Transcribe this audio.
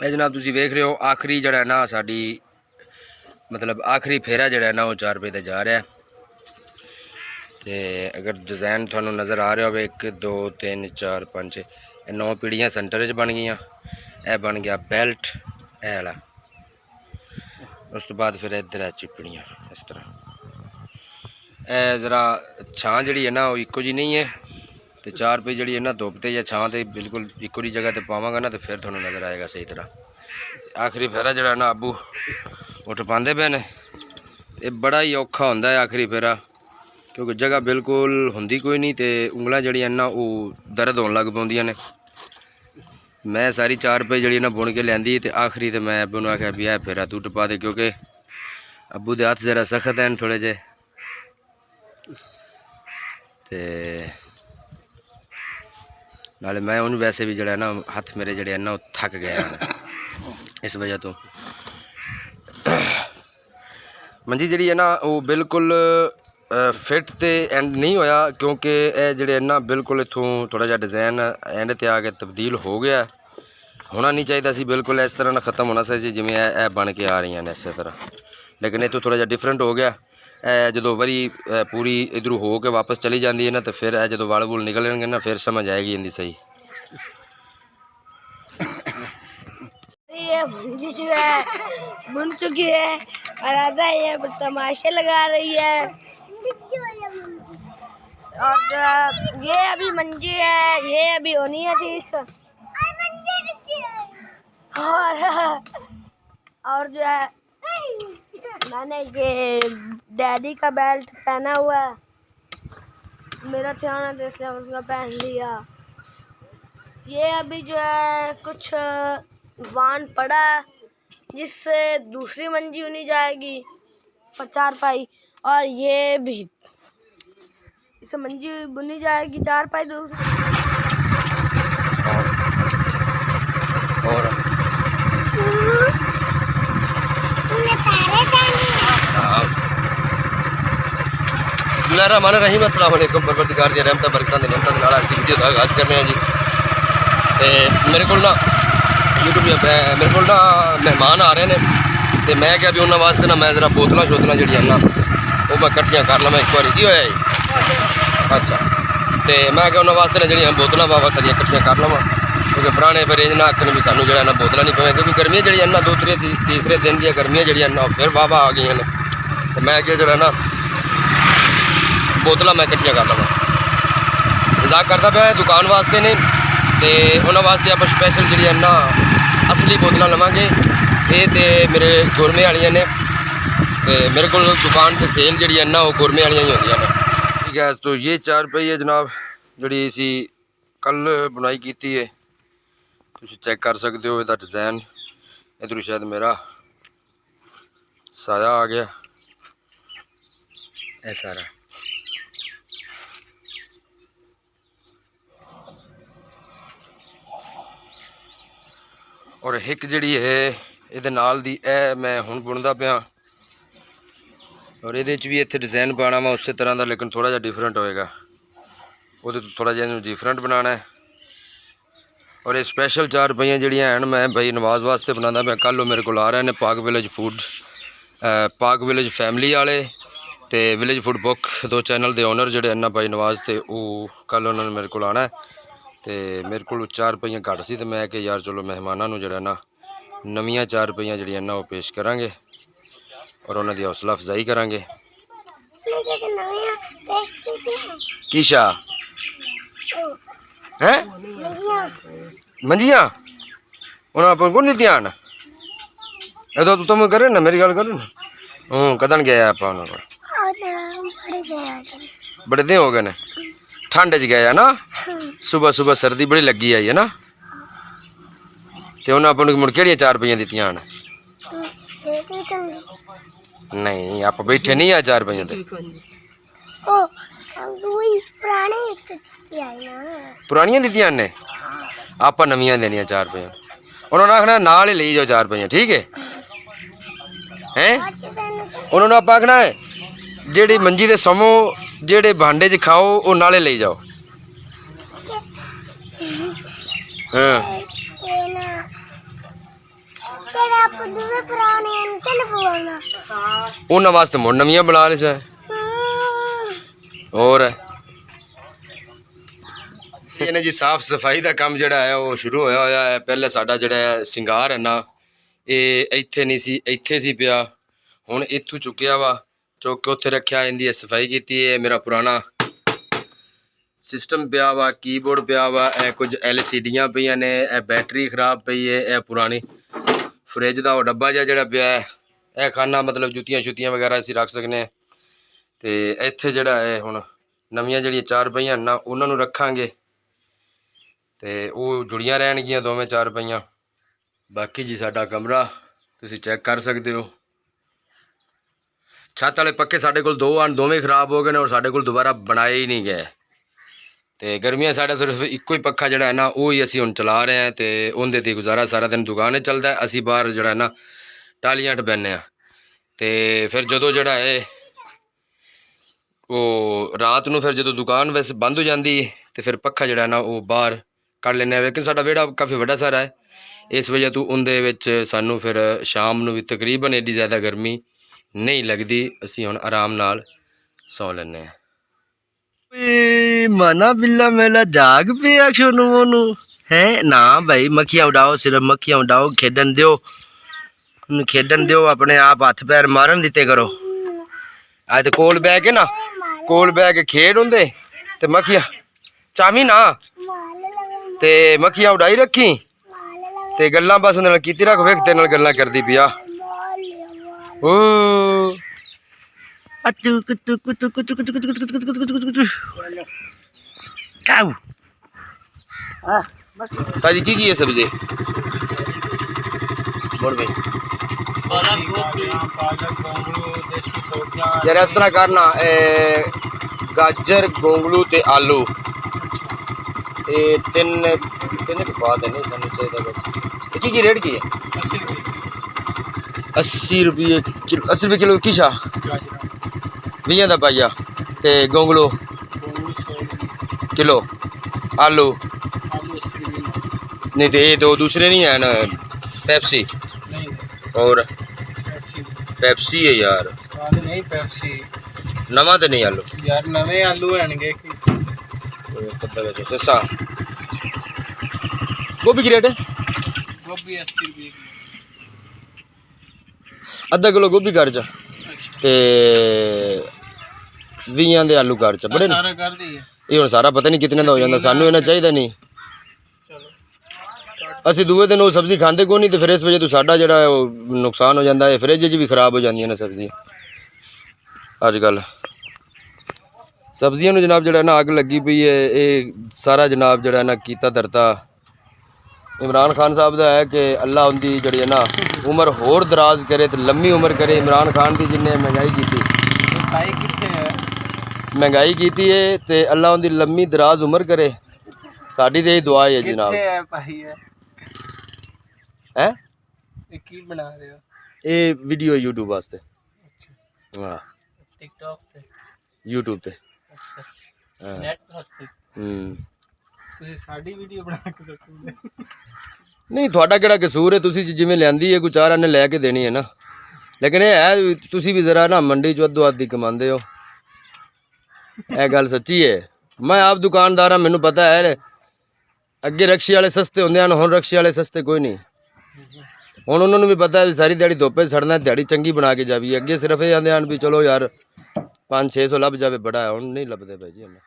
ਇਹ ਜਨਾਬ ਤੁਸੀਂ ਵੇਖ ਰਹੇ ਹੋ, ਆਖਰੀ ਜਿਹੜਾ ਨਾ ਸਾਡੀ, ਮਤਲਬ ਆਖਰੀ ਫੇਰਾ ਜਿਹੜਾ ਨਾ ਉਹ 4 ਰੁਪਏ ਤੇ ਜਾ ਰਿਹਾ ਹੈ। ਤੇ ਅਗਰ ਡਿਜ਼ਾਈਨ ਤੁਹਾਨੂੰ ਨਜ਼ਰ ਆ ਰਿਹਾ ਹੋਵੇ 1 2 3 4 5 ਇਹ ਨੌ ਪੀੜੀਆਂ ਸੈਂਟਰ 'ਚ ਬਣ ਗਈਆਂ। ਇਹ ਬਣ ਗਿਆ ਬੈਲਟ ਇਹ ਵਾਲਾ। ਉਸ ਤੋਂ ਬਾਅਦ ਫਿਰ ਇੱਧਰ ਹੈ ਚਿਪੜੀਆਂ, ਇਸ ਤਰ੍ਹਾਂ। ਇਹ ਜ਼ਰਾ ਛਾਂ ਜਿਹੜੀ ਹੈ ਨਾ ਉਹ ਇੱਕੋ ਜੀ ਨਹੀਂ ਹੈ। ਤੇ 4 ਰੁਪਏ ਜਿਹੜੀ ਹੈ ਧੁੱਪ ਤੇ ਜਾਂ ਛਾਂ ਤੇ ਬਿਲਕੁਲ ਇੱਕੋ ਹੀ ਜਗ੍ਹਾ ਤੇ ਪਾਵਾਂਗਾ ਨਾ ਤੇ ਫਿਰ ਤੁਹਾਨੂੰ ਨਜ਼ਰ ਆਏਗਾ ਸਹੀ ਤਰ੍ਹਾਂ। ਆਖਰੀ ਫੇਰਾ ਜਿਹੜਾ ਨਾ ਆਬੂ ਉੱਠ ਪਾਉਂਦੇ ਪਏ ਨੇ। ਇਹ ਬੜਾ ਹੀ ਔਖਾ ਹੁੰਦਾ ਹੈ ਆਖਰੀ ਫੇਰਾ, ਕਿਉਂਕਿ ਜਗ੍ਹਾ ਬਿਲਕੁਲ ਹੁੰਦੀ ਕੋਈ ਨਹੀਂ ਤੇ ਉਂਗਲਾਂ ਜਿਹੜੀਆਂ ਨਾ ਉਹ ਦਰਦ ਹੋਣ ਲੱਗ ਪਾਉਂਦੀਆਂ ਨੇ। ਮੈਂ ਸਾਰੀ 4 ਰੁਪਏ ਜਿਹੜੀ ਨਾ ਬੁਣ ਕੇ ਲੈਂਦੀ ਤੇ ਆਖਰੀ ਤੇ ਮੈਂ ਅੱਬੂ ਨੂੰ ਆਖਿਆ ਵੀ ਇਹ ਫੇਰਾ ਤੂੰ ਟਪਾ ਦੇ ਕਿਉਂਕਿ ਅੱਬੂ ਦੇ ਹੱਥ ਜ਼ਰਾ ਸਖਤ ਹਨ ਥੋੜੇ ਜੇ ਤੇ ਨਾਲੇ ਮੈਂ ਉਹਨੂੰ ਵੈਸੇ ਵੀ ਜਿਹੜਾ ਨਾ ਹੱਥ ਮੇਰੇ ਜਿਹੜੇ ਹਨ ਨਾ, ਉਹ ਥੱਕ ਗਏ ਹਨ। ਇਸ ਵਜ੍ਹਾ ਤੋਂ। ਮੰਜੀ ਜਿਹੜੀ ਹੈ ਨਾ, ਉਹ ਬਿਲਕੁਲ ਫਿੱਟ ਤੇ ਐਂਡ ਨਹੀਂ ਹੋਇਆ, ਕਿਉਂਕਿ ਇਹ ਜਿਹੜੇ ਹਨ ਨਾ, ਬਿਲਕੁਲ ਇਥੋਂ ਥੋੜਾ ਜਿਹਾ ਡਿਜ਼ਾਈਨ ਐਂਡ ਤੇ ਆ ਕੇ ਤਬਦੀਲ ਹੋ ਗਿਆ। ਹੋਣਾ ਨਹੀਂ ਚਾਹੀਦਾ ਸੀ, ਬਿਲਕੁਲ ਇਸ ਤਰ੍ਹਾਂ ਨਾਲ ਖਤਮ ਹੋਣਾ ਸੀ, ਜਿਵੇਂ ਇਹ ਇਹ ਬਣ ਕੇ ਆ ਰਹੀਆਂ ਨੇ ਇਸੇ ਤਰ੍ਹਾਂ। ਲੇਕਿਨ ਇਹ ਤੋਂ ਥੋੜਾ ਜਿਹਾ ਡਿਫਰੈਂਟ ਹੋ ਗਿਆ। ਜਦੋਂ ਵਰੀ ਅ, ਪੂਰੀ ਇਧਰੋਂ ਹੋ ਕੇ ਵਾਪਸ ਚਲੀ ਜਾਂਦੀ ਹੈ ਨਾ ਤਾਂ ਫਿਰ ਇਹ ਜਦੋਂ ਵਲ ਵੁਲ ਨਿਕਲਣਗੇ ਨਾ ਫਿਰ ਸਮਝ ਆਏਗੀ ਇਹਦੀ ਸਹੀ ये भुंजी जो है बुन चुकी है और आधा ये तमाशे लगा रही है और जो है, ये अभी मंजी है ये अभी होनी है ठीक और और जो है मैंने ये डैडी का बेल्ट पहना हुआ है। मेरा ध्यान है तो उसका पहन लिया। ये अभी जो है, कुछ वान पड़ा है, जिससे दूसरी मंजी उनी जाएगी। चार पाई। और ये भी। इससे मंजी बुनी जाएगी, चार पाई दूसरी ਬਿਸਮਿਲ੍ਲਾਹਿਰਰਹਿਮਾਨਿਰਰਹੀਮ ਅਸਲਾਮ ਅਲੈਕੁਮ, ਪਰਵਰਦੀਗਾਰ ਦੀ ਰਹਿਮਤਾਂ, ਬਰਕਤਾਂ ਦੇ ਨਿਮਤਾਂ ਦੇ ਨਾਲ ਅੱਜ ਦੀ ਵੀਡੀਓ ਦਾ ਆਗਾਜ਼ ਕਰਨੇ ਆ ਜੀ। ਤੇ ਮੇਰੇ ਕੋਲ ਨਾ YouTube ਮੇਰੇ ਕੋਲ ਨਾ ਮਹਿਮਾਨ ਆ ਰਹੇ ਨੇ। ਤੇ ਮੈਂ ਕਿਹਾ ਵੀ ਉਹਨਾਂ ਵਾਸਤੇ ਨਾ ਮੈਂ ਜ਼ਰਾ ਬੋਤਲਾਂ ਸ਼ੋਤਲਾਂ ਜਿਹੜੀਆਂ ਨਾ, ਉਹ ਮੈਂ ਇਕੱਠੀਆਂ ਕਰ ਲਵਾਂ ਇੱਕ ਵਾਰੀ। ਕੀ ਹੋਇਆ ਜੀ? ਅੱਛਾ। ਤੇ ਮੈਂ ਕਿਹਾ ਉਹਨਾਂ ਵਾਸਤੇ ਨਾ ਜਿਹੜੀਆਂ ਬੋਤਲਾਂ ਬਾਬਾ ਕਦੀਆਂ ਇਕੱਠੀਆਂ ਕਰ ਲਵਾਂ। ਕਿਉਂਕਿ ਪੁਰਾਣੇ ਬਰੇਜ ਨਾ ਆਖਣ ਵੀ ਸਾਨੂੰ ਜਿਹੜਾ ਨਾ ਬੋਤਲਾਂ ਨਹੀਂ ਪਵੇ ਕਿਉਂਕਿ ਗਰਮੀਆਂ ਜਿਹੜੀਆਂ ਨਾ ਦੋ ਤੀਸਰੇ ਦਿਨ ਦੀਆਂ ਗਰਮੀਆਂ ਜਿਹੜੀਆਂ ਨਾ, ਉਹ ਫਿਰ ਵਾਵਾ ਆ ਗਈਆਂ ਨੇ। ਤੇ ਮੈਂ ਕਿਹਾ ਜਿਹੜਾ ਨਾ ਬੋਤਲਾਂ ਮੈਂ ਇਕੱਠੀਆਂ ਕਰ ਲਵਾਂ। ਮਜ਼ਾਕ ਕਰਦਾ ਪਿਆ ਦੁਕਾਨ ਵਾਸਤੇ ਨੇ ਤੇ ਉਹਨਾਂ ਵਾਸਤੇ ਆਪਾਂ ਸਪੈਸ਼ਲ ਜਿਹੜੀਆਂ ਨਾ ਅਸਲੀ ਬੋਤਲਾਂ ਲਵਾਂਗੇ। ਇਹ ਤੇ ਮੇਰੇ ਗੁਰਮੇ ਵਾਲੀਆਂ ਨੇ ਤੇ ਮੇਰੇ ਕੋਲ ਦੁਕਾਨ ਤੇ ਸੇਲ ਜਿਹੜੀ ਹੈ ਨਾ ਉਹ ਗੁਰਮੇ ਵਾਲੀਆਂ ਹੀ ਹੁੰਦੀਆਂ ਨੇ। ਠੀਕ ਹੈ ਤੋਂ ਇਹ 4 ਰੁਪਏ ਜਨਾਬ ਜਿਹੜੀ ਅਸੀਂ ਕੱਲ ਬਣਾਈ ਕੀਤੀ ਹੈ ਤੁਸੀਂ ਚੈੱਕ ਕਰ ਸਕਦੇ ਹੋ ਇਹਦਾ ਡਿਜ਼ਾਈਨ ਇਧਰੋਂ ਸ਼ਾਇਦ ਮੇਰਾ ਸਾਇਆ ਆ ਗਿਆ। ਇਹ ਸਾਰਾ। ਔਰ ਹਿੱਕ ਜਿਹੜੀ ਹੈ, ਇਹਦੇ ਨਾਲ ਦੀ ਇਹ ਮੈਂ ਹੁਣ ਬੁਣਦਾ ਪਿਆ। ਔਰ ਇਹਦੇ ਵਿੱਚ ਵੀ ਇੱਥੇ ਡਿਜ਼ਾਈਨ ਪਾਣਾ ਵਾ, ਉਸੇ ਤਰ੍ਹਾਂ ਦਾ, ਲੇਕਿਨ ਥੋੜਾ ਜਿਹਾ ਡਿਫਰੈਂਟ ਹੋਏਗਾ। ਉਹਦੇ ਤੋਂ ਥੋੜਾ ਜਿਹਾ ਇਹਨੂੰ ਡਿਫਰੈਂਟ ਬਣਾਉਣਾ ਹੈ। ਔਰ ਇਹ ਸਪੈਸ਼ਲ ਚਾਰ ਪਈਆਂ ਜਿਹੜੀਆਂ ਹਨ, ਮੈਂ ਭਾਈ ਨਵਾਜ਼ ਵਾਸਤੇ ਬਣਾਉਂਦਾ ਪਿਆ। ਕੱਲ੍ਹ ਉਹ ਮੇਰੇ ਕੋਲ ਆ ਰਹੇ ਨੇ Pak village food Pak village family ਵਾਲੇ ਤੇ ਵਿਲੇਜ ਫੂਡ ਬੁੱਕ ਦੋ ਚੈਨਲ ਦੇ ਓਨਰ ਜਿਹੜੇ ਹਨ ਭਾਈ ਨਵਾਜ਼ ਤੇ, ਉਹ ਕੱਲ੍ਹ ਉਹਨਾਂ ਨੇ ਮੇਰੇ ਕੋਲ ਆਣਾ ਤੇ ਮੇਰੇ ਕੋਲ 4 ਰੁਪਈਆਂ ਘੱਟ ਸੀ ਤੇ ਮੈਂ ਕਿ ਯਾਰ ਚਲੋ ਮਹਿਮਾਨਾਂ ਨੂੰ ਜਿਹੜਾ ਨਾ ਨਵੀਆਂ 4 ਰੁਪਈਆਂ ਜਿਹੜੀਆਂ ਨਾ ਉਹ ਪੇਸ਼ ਕਰਾਂਗੇ ਔਰ ਉਹਨਾਂ ਦੀ ਹੌਸਲਾ ਅਫਜ਼ਾਈ ਕਰਾਂਗੇ। ਕੀਸ਼ਾ? ਹੈ? ਮੰਜੀਆਂ? ਉਹਨਾਂ ਆਪਾਂ ਕੋਣ ਦਿੱਤੀਆਂ ਹਨ? ਇਹ ਤਾਂ ਤੂੰ ਤਾਂ ਕਰੇ ਨਾ ਮੇਰੀ ਗੱਲ ਕਰੂ ਨਾ। ਹੂੰ ਕਦਨ ਗਿਆ ਆਪਾਂ ਉਹਨਾਂ ਕੋਲ? ਬੜੇ ਦਿਨ ਹੋ ਗਏ ਨੇ? ਠੰਡ 'ਚ ਗਏ ਆ ਨਾ? ਸਵੇਰ ਸਵੇਰ ਸਰਦੀ ਬੜੀ ਲੱਗੀ ਆਈ ਹੈ ਨਾ? ਤੇ ਉਹਨਾਂ ਆਪਾਂ ਨੂੰ ਮੁੜ ਕਿਹੜੀਆਂ 4 ਰੁਪਈਆਂ ਦਿੱਤੀਆਂ ਹਨ? ਨਹੀਂ ਆਪਾਂ ਬੈਠੇ ਨਹੀਂ ਆ 4 ਰੁਪਈਆਂ ਤੇ। ਪੁਰਾਣੀਆਂ ਦਿੱਤੀਆਂ ਨੇ? ਆਪਾਂ ਨਵੀਆਂ ਦੇਣੀਆਂ 4 ਰੁਪਏ ਉਹਨਾਂ ਨੇ ਆਖਣਾ ਨਾਲ ਹੀ ਲਈ ਜਾਓ 4 ਰੁਪਏ ਠੀਕ ਹੈ? ਹੈ? ਉਹਨਾਂ ਨੂੰ ਆਪਾਂ ਆਖਣਾ ਹੈ ਜਿਹੜੀ ਮੰਜੀ ਦੇ ਸਮੋ ਜਿਹੜੇ ਭਾਂਡੇ 'ਚ ਖਾਓ, ਉਹ ਨਾਲੇ ਲਈ ਜਾਓ। ਹਾਂ। ਤੇਰੇ ਆਪ ਪੁਰਾਣੇ ਅੰਤੇ ਲਵਾਉਣਾ ਉਹਨਾਂ ਵਾਸਤੇ ਮੁੜ ਨਵੀਆਂ ਬਣਾ ਲਈ ਸੈ ਹੋਰ? ਇਹਨੇ ਜੀ ਸਾਫ਼ ਸਫ਼ਾਈ ਦਾ ਕੰਮ ਜਿਹੜਾ ਹੈ, ਉਹ ਸ਼ੁਰੂ ਹੋਇਆ ਹੋਇਆ ਹੈ। ਪਹਿਲੇ ਸਾਡਾ ਜਿਹੜਾ ਹੈ, ਸਿੰਗਾਰ ਹੈ ਨਾ, ਇਹ ਇੱਥੇ ਨਹੀਂ ਸੀ, ਇੱਥੇ ਸੀ ਪਿਆ। ਹੁਣ ਇੱਥੋਂ ਚੁੱਕਿਆ ਵਾ। ਚੁੱਕ ਕੇ ਉੱਥੇ ਰੱਖਿਆ ਇਹਦੀ ਸਫ਼ਾਈ ਕੀਤੀ ਹੈ ਮੇਰਾ ਪੁਰਾਣਾ ਸਿਸਟਮ ਪਿਆ ਵਾ ਕੀਬੋਰਡ ਪਿਆ ਵਾ, ਇਹ ਕੁਝ ਐਲਸੀਡੀਆਂ ਪਈਆਂ ਨੇ, ਇਹ ਬੈਟਰੀ ਖਰਾਬ ਪਈ ਹੈ, ਇਹ ਪੁਰਾਣੀ ਫ੍ਰਿਜ ਦਾ ਉਹ ਡੱਬਾ ਜਿਹਾ ਜਿਹੜਾ ਪਿਆ ਹੈ, ਇਹ ਖਾਨਾ ਮਤਲਬ ਜੁੱਤੀਆਂ ਸ਼ੁੱਤੀਆਂ ਵਗੈਰਾ ਅਸੀਂ ਰੱਖ ਸਕਨੇ ਹਾਂ। ਤੇ ਇੱਥੇ ਜਿਹੜਾ ਹੈ ਹੁਣ ਨਵੀਆਂ ਜਿਹੜੀਆਂ ਚਾਰ ਪਈਆਂ ਨਾ, ਉਹਨਾਂ ਨੂੰ ਰੱਖਾਂਗੇ। ਤੇ ਉਹ ਜੁੜੀਆਂ ਰਹਿਣਗੀਆਂ ਦੋਵੇਂ ਚਾਰ ਪਈਆਂ। ਬਾਕੀ ਜੀ ਸਾਡਾ ਕਮਰਾ, ਤੁਸੀਂ ਚੈੱਕ ਕਰ ਸਕਦੇ ਹੋ। ਛੱਤ ਵਾਲੇ ਪੱਕੇ ਸਾਡੇ ਕੋਲ ਦੋ ਆਣ ਦੋਵੇਂ ਖਰਾਬ ਹੋ ਗਏ ਨੇ ਔਰ ਸਾਡੇ ਕੋਲ ਦੁਬਾਰਾ ਬਣਾਏ ਹੀ ਨਹੀਂ ਗਏ। ਤੇ ਗਰਮੀਆਂ ਸਾਡਾ ਸਿਰਫ ਇੱਕੋ ਹੀ ਪੱਖਾ ਜਿਹੜਾ ਹੈ ਨਾ, ਉਹ ਹੀ ਅਸੀਂ ਹੁਣ ਚਲਾ ਰਹੇ ਹਾਂ ਤੇ ਉਹਦੇ ਤੇ ਗੁਜ਼ਾਰਾ ਸਾਰਾ ਦਿਨ ਦੁਕਾਨ 'ਤੇ ਚੱਲਦਾ ਅਸੀਂ ਬਾਹਰ ਜਿਹੜਾ ਹੈ ਨਾ ਟਾਲੀਆਂ 'ਚ ਬਹਿੰਦੇ ਆ ਤੇ ਫਿਰ ਜਦੋਂ ਜਿਹੜਾ ਹੈ, ਉਹ ਰਾਤ ਨੂੰ ਫਿਰ ਜਦੋਂ ਦੁਕਾਨ ਵੈਸੇ ਬੰਦ ਹੋ ਜਾਂਦੀ ਹੈ, ਤੇ ਫਿਰ ਪੱਖਾ ਜਿਹੜਾ ਨਾ, ਉਹ ਬਾਹਰ ਕੱਢ ਲੈਂਦੇ ਆ ਲੇਕਿਨ ਸਾਡਾ ਵਿਹੜਾ ਕਾਫੀ ਵੱਡਾ ਸਾਰਾ ਹੈ। ਇਸ ਵਜ੍ਹਾ ਤੋਂ ਉਹਦੇ ਵਿੱਚ ਸਾਨੂੰ ਫਿਰ ਸ਼ਾਮ ਨੂੰ ਵੀ ਤਕਰੀਬਨ ਏਡੀ ਜ਼ਿਆਦਾ ਗਰਮੀ ਨਹੀਂ ਲੱਗਦੀ, ਅਸੀਂ ਹੁਣ ਆਰਾਮ ਨਾਲ ਸੌ ਲੈਂਦੇ ਆ ਏ ਮਨਾ ਬਿੱਲਾ ਮੇਲਾ ਜਾਗ ਪਿਆ ਛੋਨੂ ਮੋਨੂ। ਹੈ? ਨਾ ਭਾਈ ਮੱਖੀਆਂ ਉਡਾਓ, ਸਿਰਫ ਮੱਖੀਆਂ ਉਡਾਓ, ਖੇਡਣ ਦਿਓ। ਉਹਨੂੰ ਖੇਡਣ ਦਿਓ, ਆਪਣੇ ਆਪ ਹੱਥ ਪੈਰ ਮਾਰਨ ਦਿੱਤੇ ਕਰੋ। ਅੱਜ ਤੇ ਕੋਲ ਬਹਿ ਕੇ ਨਾ, ਕੋਲ ਬਹਿ ਕੇ ਖੇਡ ਹੁੰਦੇ, ਤੇ ਮੱਖੀਆਂ ਚਾਮੀ ਨਾ। ਤੇ ਮੱਖੀਆਂ ਉਡਾਈ ਰੱਖੀ, ਤੇ ਗੱਲਾਂ ਬਸ ਉਹਨਾਂ ਨਾਲ ਕੀਤੀ ਰੱਖ ਵੇਖ ਤੇਰੇ ਨਾਲ ਗੱਲਾਂ ਕਰਦੀ ਪਿਆ। ਯਾਰ ਇਸ ਤਰ੍ਹਾਂ ਕਰਨਾ ਇਹ ਗਾਜਰ ਗੋਂਗਲੂ ਤੇ ਆਲੂ। ਇਹ ਤਿੰਨ ਤਿੰਨ ਕੁ ਪਾ ਦੇਣੇ ਸਾਨੂੰ ਚਾਹੀਦਾ ਬਸ। ਕੀ ਕੀ ਰੇਟ ਕੀ ਹੈ? 80 ਰੁਪਏ। ਕਿਲੋ 80 ਰੁਪਏ ਕਿਲੋ ਕਿਸ਼ਾ 20 ਦਾ ਪਾਈਆ ਤੇ ਗੋਂਗਲੂ? ਕਿਲੋ। ਆਲੂ? ਨਹੀਂ ਤੇ ਇਹ ਦੋ ਦੂਸਰੇ ਨਹੀਂ ਹਨ ਪੈਪਸੀ? ਔਰ ਪੈਪਸੀ ਹੈ ਯਾਰ। ਨਹੀਂ ਪੈਪਸੀ ਨਵਾਂ ਤੇ ਨਹੀਂ ਆਲੂ? ਯਾਰ ਨਵੇਂ ਆਲੂ ਆਣਗੇ ਸਸਾ ਗੋਭੀ ਕੀ ਰੇਟ ਹੈ? ਗੋਭੀ 80 ਰੁਪਏ ਅੱਧਾ ਕਿਲੋ ਗੋਭੀ ਕਰ ਜਾ ਤੇ 20 ਦੇ ਆਲੂ ਕਰ ਚ ਬੜੇ ਨੇ। ਸਾਰਾ ਕਰ ਦਈਏ ਇਹ ਹੁਣ ਸਾਰਾ ਪਤਾ ਨਹੀਂ ਕਿਤਨੇ ਦਾ ਹੋ ਜਾਂਦਾ ਸਾਨੂੰ ਇਹਨਾਂ ਚਾਹੀਦਾ ਨਹੀਂ। ਅਸੀਂ ਦੂਏ ਦਿਨ ਉਹ ਸਬਜ਼ੀ ਖਾਂਦੇ ਕੋਈ ਨਹੀਂ ਤੇ ਫਿਰ ਇਸ ਵਜ੍ਹਾ ਤੋਂ ਸਾਡਾ ਜਿਹੜਾ ਉਹ ਨੁਕਸਾਨ ਹੋ ਜਾਂਦਾ ਹੈ ਫ੍ਰਿਜ 'ਚ ਵੀ ਖਰਾਬ ਹੋ ਜਾਂਦੀਆਂ ਨੇ ਸਬਜ਼ੀਆਂ। ਅੱਜ ਕੱਲ ਸਬਜ਼ੀਆਂ ਨੂੰ ਜਨਾਬ ਜਿਹੜਾ ਨਾ ਅੱਗ ਲੱਗੀ ਪਈ ਹੈ ਇਹ ਸਾਰਾ ਜਨਾਬ ਜਿਹੜਾ ਨਾ ਕੀਤਾ ਧਰਤਾ। ਇਮਰਾਨ ਖਾਨ ਸਾਹਿਬ ਦਾ ਹੈ ਕਿ ਅੱਲਾ ਉਹਦੀ ਜਿਹੜੀ ਹੈ ਨਾ ਉਮਰ ਹੋਰ ਦਰਾਜ਼ ਕਰੇ ਤੇ ਲੰਮੀ ਉਮਰ ਕਰੇ। ਇਮਰਾਨ ਖਾਨ ਦੀ ਜਿੰਨੇ ਮਹਿੰਗਾਈ ਕੀਤੀ। ਇਹ ਭਾਈ ਕਿੱਥੇ ਹੈ? ਮਹਿੰਗਾਈ ਕੀਤੀ ਹੈ ਤੇ ਅੱਲਾ ਉਹਦੀ ਲੰਮੀ ਦਰਾਜ਼ ਉਮਰ ਕਰੇ। ਸਾਡੀ ਤੇ ਇਹ ਦੁਆ ਹੈ ਜਨਾਬ ਕਿੱਥੇ ਹੈ ਭਾਈ ਹੈ ਹੈ? ਇਹ ਕੀ ਬਣਾ ਰਹੇ ਹੋ? ਇਹ ਵੀਡੀਓ YouTube ਵਾਸਤੇ। ਹਾਂ। ਟਿਕਟੌਕ ਤੇ। YouTube ਤੇ। ਅੱਛਾ। ਨੈਟ ਤੇ ਹੂੰ। ਤੁਸੀਂ ਸਾਡੀ ਵੀਡੀਓ ਬਣਾ ਕੇ ਸਕੋਗੇ ਨਹੀਂ, ਤੁਹਾਡਾ ਕਿਹੜਾ ਕਸੂਰ ਹੈ? ਤੁਸੀਂ ਜਿਵੇਂ ਲਿਆਂਦੀ ਹੈ, ਕੋਈ ਚਾਰ ਨੇ ਲੈ ਕੇ ਦੇਣੀ ਹੈ ਨਾ। ਲੇਕਿਨ ਇਹ ਹੈ, ਵੀ ਤੁਸੀਂ ਵੀ ਜ਼ਰਾ ਨਾ ਮੰਡੀ ਚ ਅੱਧੋ ਅੱਧੀ ਕਮਾਉਂਦੇ ਹੋ। ਇਹ ਗੱਲ ਸੱਚੀ ਹੈ। ਮੈਂ ਆਪ ਦੁਕਾਨਦਾਰ ਹਾਂ, ਮੈਨੂੰ ਪਤਾ ਹੈ। ਅੱਗੇ ਰਕਸ਼ੇ ਵਾਲੇ ਸਸਤੇ ਹੁੰਦੇ ਹਨ, ਹੁਣ ਰਕਸ਼ੇ ਵਾਲੇ ਸਸਤੇ ਕੋਈ ਨਹੀਂ। ਹੁਣ ਉਹਨਾਂ ਨੂੰ ਵੀ ਪਤਾ ਵੀ ਸਾਰੀ ਦਿਹਾੜੀ ਧੁੱਪੇ ਸੜਨਾ, ਦਿਹਾੜੀ ਚੰਗੀ ਬਣਾ ਕੇ ਜਾਵੀ ਅੱਗੇ ਸਿਰਫ ਇਹ ਆਂਦੇ ਹਨ ਵੀ ਚਲੋ ਯਾਰ 5-600 ਲੱਭ ਜਾਵੇ, ਬੜਾ ਹੈ। ਹੁਣ ਨਹੀਂ ਲੱਭਦੇ ਭਾਈ ਜੀ ਇੰਨਾ